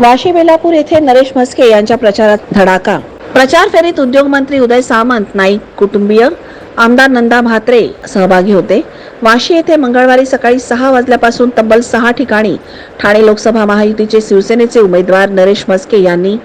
वाशी बेलापूर येथे नरेश म्हस्के यांच्या प्रचारात धडाका. प्रचार फेरीत उद्योगमंत्री उदय सामंत नाईक कुटुंबीय आमदार नंदा म्हात्रे सहभागी होते. वाशी येथे मंगळवारी सकाळी सहा वाजल्यापासून तब्बल सहा ठिकाणी ठाणे लोकसभा महायुतीचे शिवसेनेचे उमेदवार नरेश म्हस्के यांनी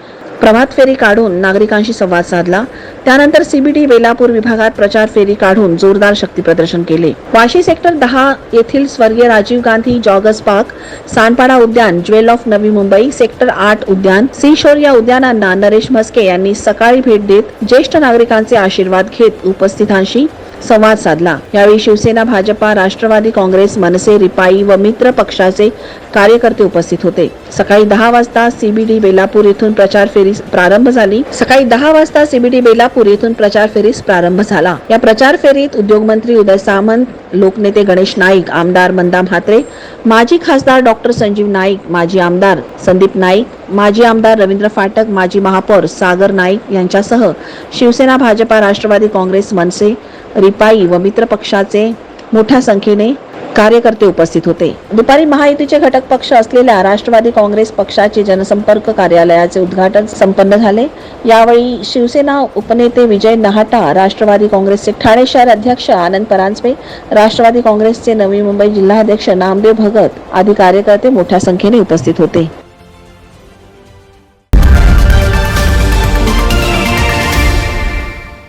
प्रभात फेरी काढून नागरिकांशी संवाद साधला. त्यानंतर सीबीडी बेलापूर विभागात प्रचार फेरी काढून जोरदार शक्ती प्रदर्शन केले. वाशी सेक्टर दहा येथील स्वर्गीय राजीव गांधी जॉगर्स पार्क सानपाडा उद्यान jewel of Navi Mumbai sector आठ उद्यान सी शोर या उद्यानांना नरेश म्हस्के यांनी सकाळी भेट देत ज्येष्ठ नागरिकांचे आशीर्वाद घेत उपस्थितांशी संवाद साधला. यावेळी शिवसेना भाजपा राष्ट्रवादी काँग्रेस मनसे रिपाई व मित्र पक्षाचे कार्यकर्ते उपस्थित होते. सकाळी दहा वाजता सीबीडी बेलापूर येथून प्रचार फेरीस प्रारंभ झाली. सकाळी दहा वाजता सीबीडी बेलापूर येथून प्रचार फेरीस प्रारंभ झाला. या प्रचार फेरीत उद्योगमंत्री उदय सामंत लोकनेते गणेश नाईक आमदार मंदा म्हात्रे माजी खासदार डॉक्टर संजीव नाईक माजी आमदार संदीप नाईक माजी आमदार रवींद्र फाटक माजी महापौर सागर नाईक यांच्यासह शिवसेना भाजपा राष्ट्रवादी काँग्रेस मनसे रिपाई व मित्र पक्षाचे मोठ्या संख्येने कार्यकर्ते उपस्थित होते. दुपारी महायुतीचे घटक पक्ष असलेल्या राष्ट्रवादी काँग्रेस पक्षाचे जनसंपर्क कार्यालयाचे उद्घाटन संपन्न झाले. यावेळी शिवसेना उपनेते विजय नहाटा राष्ट्रवादी काँग्रेसचे ठाणे शहर अध्यक्ष आनंद परांजपे राष्ट्रवादी काँग्रेसचे नवी मुंबई जिल्हाध्यक्ष नामदेव भगत आदी कार्यकर्ते मोठ्या संख्येने उपस्थित होते.